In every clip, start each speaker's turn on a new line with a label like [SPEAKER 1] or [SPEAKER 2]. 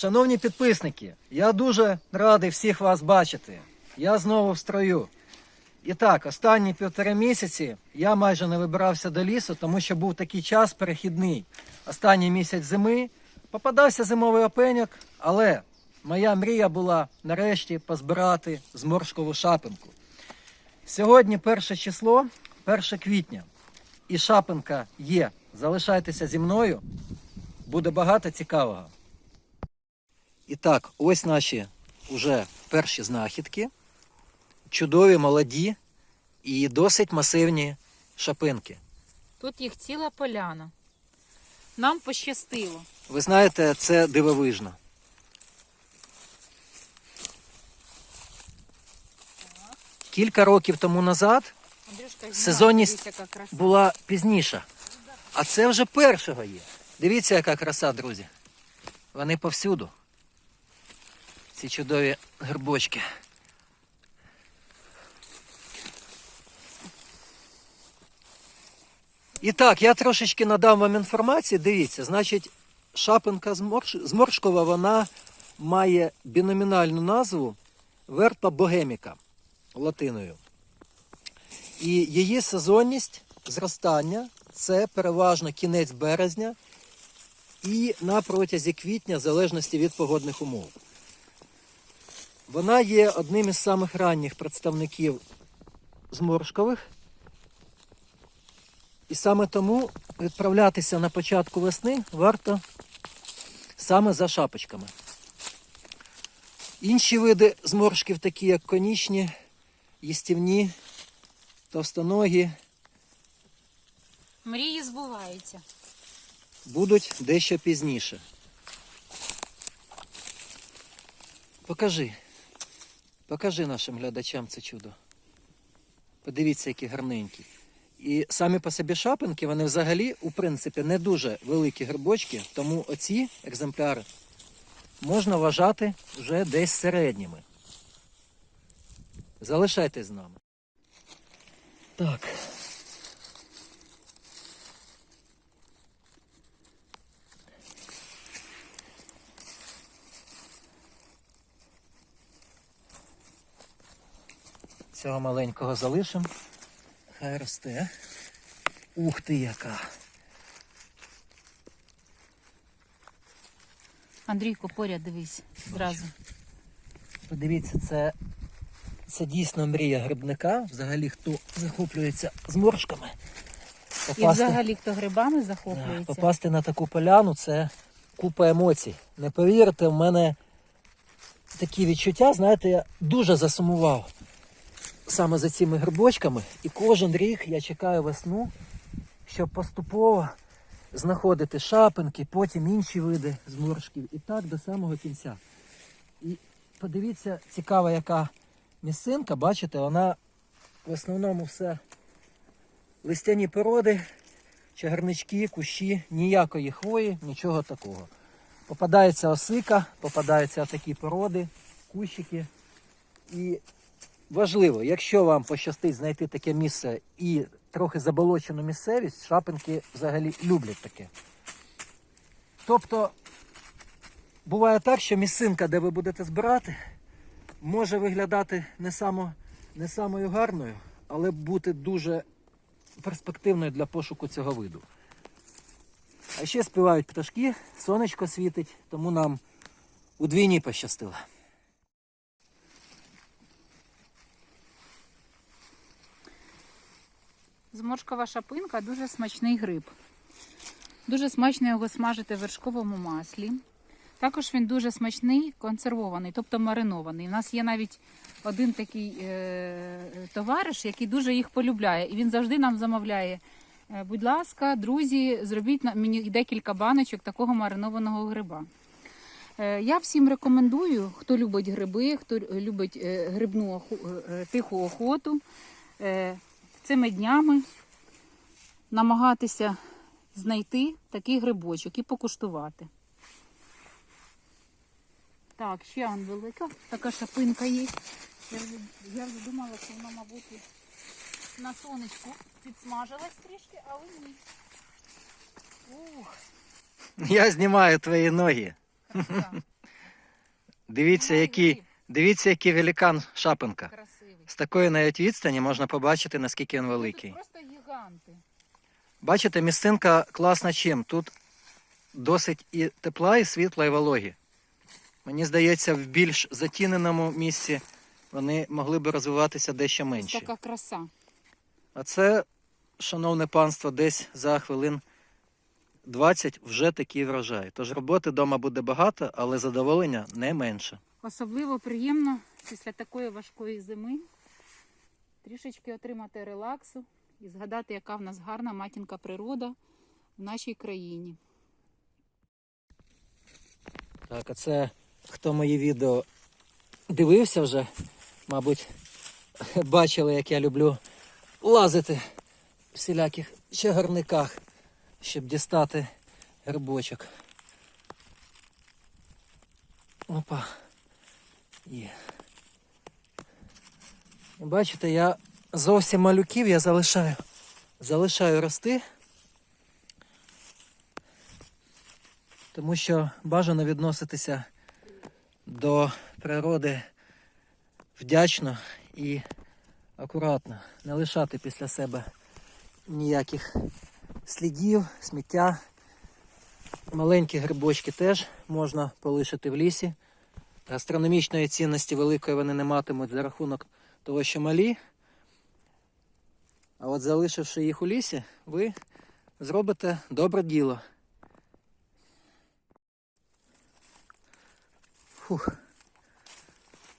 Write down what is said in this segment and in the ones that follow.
[SPEAKER 1] Шановні підписники, я дуже радий всіх вас бачити. Я знову в строю. І так, останні півтори місяці я майже не вибирався до лісу, тому що був такий час перехідний. Останній місяць зими попадався зимовий опеньок, але моя мрія була нарешті позбирати зморшкову шапинку. Сьогодні перше число, 1 квітня, і шапинка є. Залишайтеся зі мною, буде багато цікавого. І так, ось наші уже перші знахідки. Чудові, молоді і досить масивні шапинки.
[SPEAKER 2] Тут їх ціла поляна. Нам пощастило.
[SPEAKER 1] Ви знаєте, це дивовижно. Кілька років тому назад Сезонність була пізніша. А це вже першого є. Дивіться, яка краса, друзі. Вони повсюду. Ці чудові грибочки. І так, я трошечки надам вам інформації. Дивіться, значить, шапинка зморш... зморшкова, вона має біномінальну назву верпа богеміка латиною. І її сезонність зростання це переважно кінець березня і на протязі квітня, в залежності від погодних умов. Вона є одним із самих ранніх представників зморшкових. І саме тому відправлятися на початку весни варто саме за шапочками. Інші види зморшків, такі як конічні, їстівні, товстоногі,
[SPEAKER 2] Мрії збуваються.
[SPEAKER 1] будуть дещо пізніше. Покажи. Покажи нашим глядачам це чудо. Подивіться, які гарненькі. І самі по собі шапинки, вони взагалі, у принципі, не дуже великі грибочки, тому оці екземпляри можна вважати вже десь середніми. Залишайтесь з нами. Так. Цього маленького залишимо. Хай росте. Ух ти яка.
[SPEAKER 2] Андрійко, поряд дивись. Зразу.
[SPEAKER 1] Подивіться, це, це дійсно мрія грибника. Взагалі, хто захоплюється зморшками.
[SPEAKER 2] І взагалі, хто грибами захоплюється.
[SPEAKER 1] Попасти на таку поляну це купа емоцій. Не повірите, в мене такі відчуття, знаєте, я дуже засумував саме за цими грибочками. І кожен рік я чекаю весну, щоб поступово знаходити шапинки, потім інші види зморшків. І так до самого кінця. І подивіться, цікава яка місцинка, бачите, вона в основному все листяні породи, чагарнички, кущі, ніякої хвої, нічого такого. Попадається осика, попадаються такі породи, кущики. І важливо, якщо вам пощастить знайти таке місце і трохи заболочену місцевість, шапинки взагалі люблять таке. Тобто буває так, що місцинка, де ви будете збирати, може виглядати не, само, не самою гарною, але бути дуже перспективною для пошуку цього виду. А ще співають пташки, сонечко світить, тому нам удвійні пощастило.
[SPEAKER 2] Зморшкова шапинка дуже смачний гриб. Дуже смачно його смажити в вершковому маслі. Також він дуже смачний, консервований, тобто маринований. У нас є навіть один такий е- товариш, який дуже їх полюбляє. І він завжди нам замовляє. «Е, Будь ласка, друзі, зробіть мені декілька баночок такого маринованого гриба. Е, Я всім рекомендую, хто любить гриби, хто любить е, грибну тиху охоту, цими днями намагатися знайти такий грибочок і покуштувати. Так, ще он велика, така шапинка є. Я вже, я вже думала, що вона, мабуть, на сонечку підсмажилась трішки, але ні. Ух,
[SPEAKER 1] Я знімаю твої ноги.
[SPEAKER 2] краса.
[SPEAKER 1] Дивіться,
[SPEAKER 2] гриб.
[SPEAKER 1] Дивіться, який великан.
[SPEAKER 2] Красивий.
[SPEAKER 1] З такої навіть відстані можна побачити, наскільки він
[SPEAKER 2] Ну, тут
[SPEAKER 1] великий.
[SPEAKER 2] просто гіганти.
[SPEAKER 1] Бачите, місцинка класна чим? Тут досить і тепла, і світла, і вологі. Мені здається, в більш затіненому місці вони могли би розвиватися дещо менше.
[SPEAKER 2] така краса.
[SPEAKER 1] А це, шановне панство, десь за хвилин 20 вже такий врожай. Тож роботи вдома буде багато, але задоволення не менше.
[SPEAKER 2] Особливо приємно після такої важкої зими трішечки отримати релаксу і згадати, яка в нас гарна матінка природа в нашій країні.
[SPEAKER 1] Так, а це хто мої відео дивився вже, мабуть, бачили, як я люблю лазити в всіляких чагарниках, щоб дістати грибочок. Опа. Є. Бачите, я зовсім малюків я залишаю. Залишаю рости. Тому що бажано відноситися до природи вдячно і акуратно, не лишати після себе ніяких слідів, сміття. Маленькі грибочки теж можна полишити в лісі. Гастрономічної цінності великої вони не матимуть за рахунок того, що малі. А от залишивши їх у лісі, ви зробите добре діло. Фух.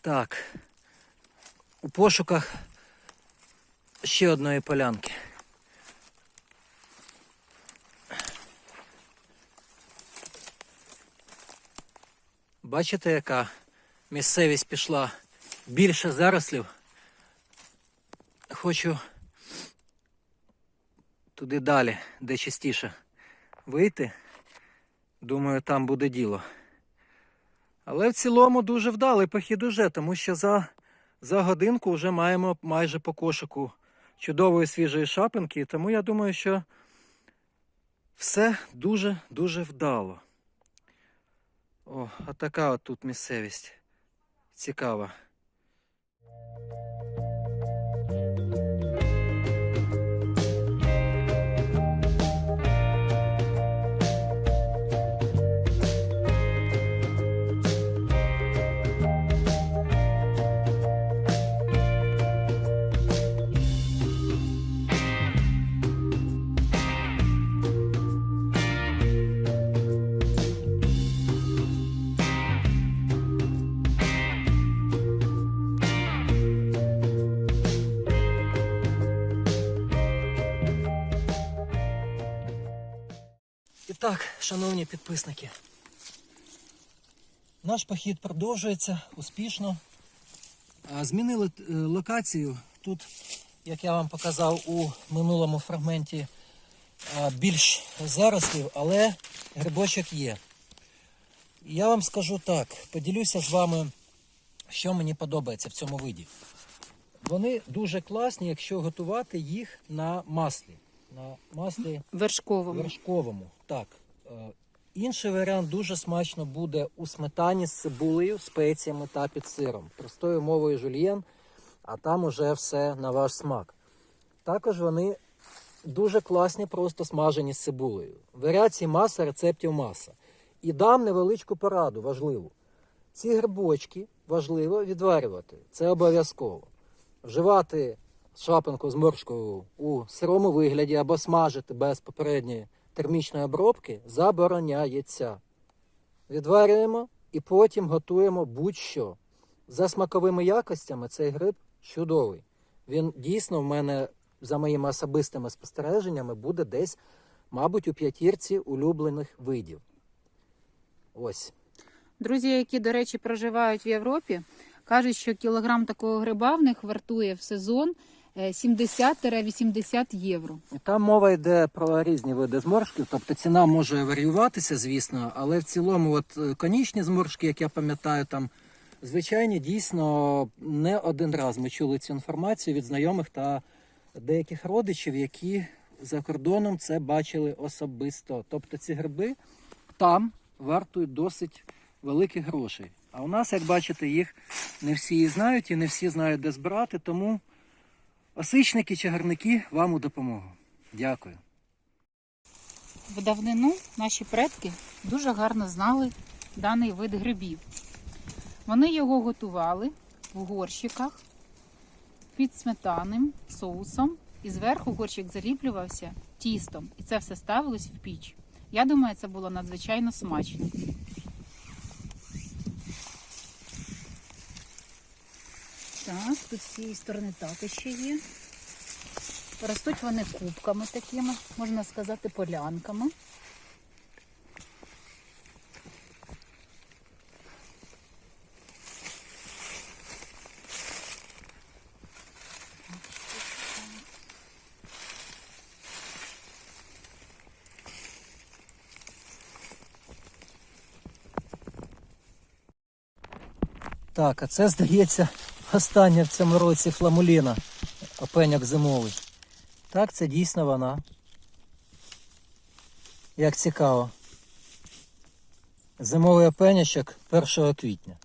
[SPEAKER 1] Так. У пошуках ще одної полянки. Бачите, яка місцевість пішла більше зарослів. Хочу туди далі, де частіше вийти. Думаю, там буде діло. Але в цілому дуже вдалий похід уже, тому що за, за годинку вже маємо майже по кошику чудової свіжої шапинки. Тому я думаю, що все дуже-дуже вдало. О, а така от тут місцевість. Цікава. Так, шановні підписники, наш похід продовжується успішно. Змінили е, локацію. Тут, як я вам показав у минулому фрагменті, більш зарослів, але грибочок є. Я вам скажу так, поділюся з вами, що мені подобається в цьому виді. Вони дуже класні, якщо готувати їх на маслі. На маслі
[SPEAKER 2] Вершковому.
[SPEAKER 1] вершковому. Так. Е, Інший варіант дуже смачно буде у сметані з цибулею, спеціями та під сиром. Простою мовою жульєн, а там уже все на ваш смак. Також вони дуже класні, просто смажені з цибулею. Варіацій маса, рецептів маса. І дам невеличку пораду, важливу. Ці грибочки важливо відварювати. Це обов'язково. Вживати шапинку з моршкою у сирому вигляді або смажити без попередньої термічної обробки забороняється. Відварюємо і потім готуємо будь-що. За смаковими якостями цей гриб чудовий. Він дійсно в мене, за моїми особистими спостереженнями, буде десь, мабуть, у п'ятірці улюблених видів. Ось.
[SPEAKER 2] Друзі, які, до речі, проживають в Європі, кажуть, що кілограм такого гриба в них вартує в сезон 70-80 євро.
[SPEAKER 1] Там мова йде про різні види зморшків, тобто ціна може варіюватися, звісно, але в цілому, от е, конічні зморшки, як я пам'ятаю, там звичайні дійсно не один раз ми чули цю інформацію від знайомих та деяких родичів, які за кордоном це бачили особисто. Тобто ці гриби там вартують досить великих грошей. А у нас, як бачите, їх не всі знають і не всі знають, де збирати, тому осичники, чагарники вам у допомогу. Дякую.
[SPEAKER 2] В давнину наші предки дуже гарно знали даний вид грибів. Вони його готували в горщиках під сметанним соусом, і зверху горщик заліплювався тістом, і це все ставилось в піч. Я думаю, це було надзвичайно смачно. Так, тут з цієї сторони також ще є. Ростуть вони кубками такими, можна сказати, полянками.
[SPEAKER 1] Так, а це, здається, остання в цьому році фламуліна, опеняк зимовий. Так, це дійсно вона. Як цікаво. Зимовий опенячок 1 квітня.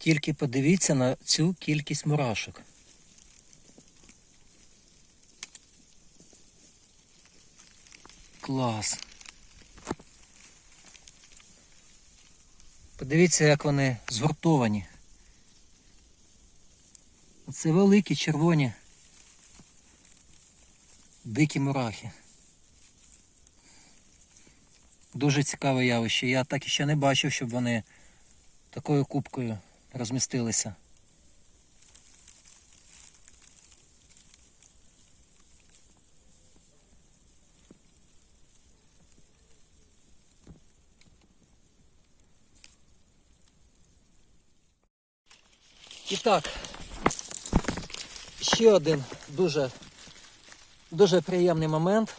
[SPEAKER 1] Тільки подивіться на цю кількість мурашок. Клас. Подивіться, як вони згуртовані. Це великі червоні дикі мурахи. Дуже цікаве явище. Я так ще не бачив, щоб вони такою кубкою розмістилися. І так, ще один дуже, дуже приємний момент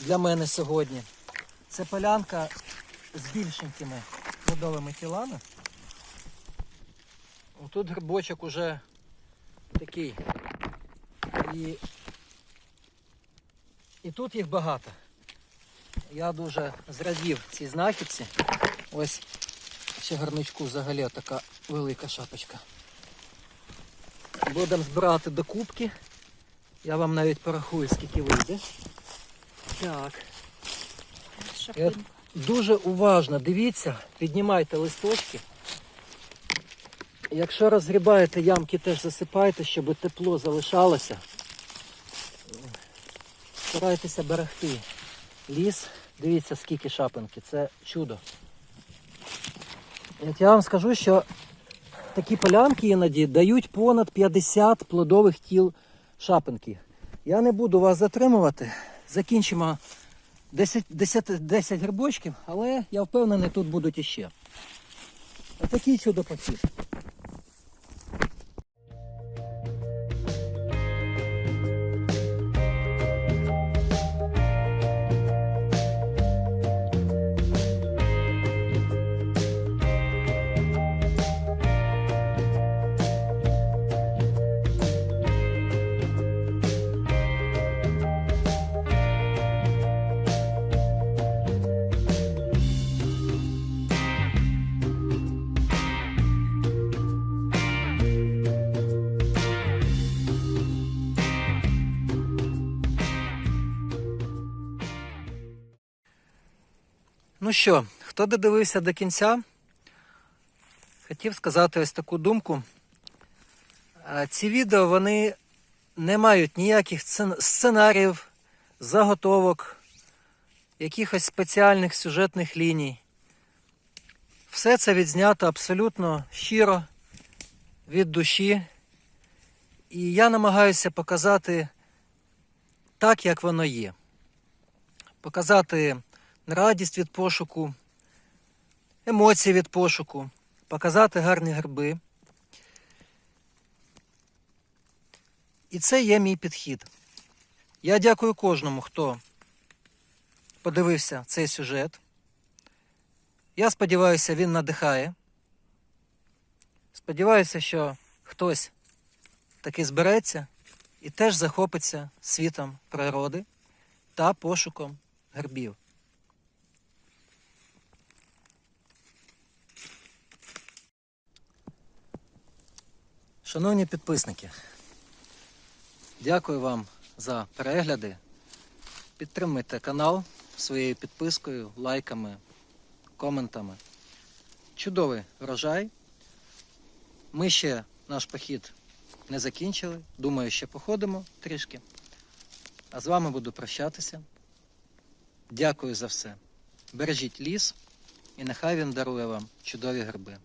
[SPEAKER 1] для мене сьогодні. Це полянка з більшенькими плодовими тілами. Тут грибочок уже такий. І, і тут їх багато. Я дуже зрадів цій знахідці. Ось ще гарничку взагалі така велика шапочка. Будемо збирати до кубки. Я вам навіть порахую, скільки вийде. Так.
[SPEAKER 2] Шапинка.
[SPEAKER 1] Дуже уважно дивіться, піднімайте листочки. Якщо розгрібаєте ямки, теж засипайте, щоб тепло залишалося. Старайтеся берегти ліс. Дивіться, скільки шапинки, це чудо. От я вам скажу, що такі полянки іноді дають понад 50 плодових тіл шапинки. Я не буду вас затримувати. Закінчимо 10, 10, 10 грибочків, але я впевнений, тут будуть іще. Отакий чудо-похід. Ну що, хто додивився до кінця, хотів сказати ось таку думку. Ці відео вони не мають ніяких сценаріїв, заготовок, якихось спеціальних сюжетних ліній. Все це відзнято абсолютно щиро, від душі. І я намагаюся показати так, як воно є. Показати радість від пошуку, емоції від пошуку, показати гарні гриби. І це є мій підхід. Я дякую кожному, хто подивився цей сюжет. Я сподіваюся, він надихає. Сподіваюся, що хтось таки збереться і теж захопиться світом природи та пошуком грибів. Шановні підписники, дякую вам за перегляди. Підтримуйте канал своєю підпискою, лайками, коментами. Чудовий врожай. Ми ще наш похід не закінчили. Думаю, ще походимо трішки. А з вами буду прощатися. Дякую за все. Бережіть ліс, і нехай він дарує вам чудові гриби.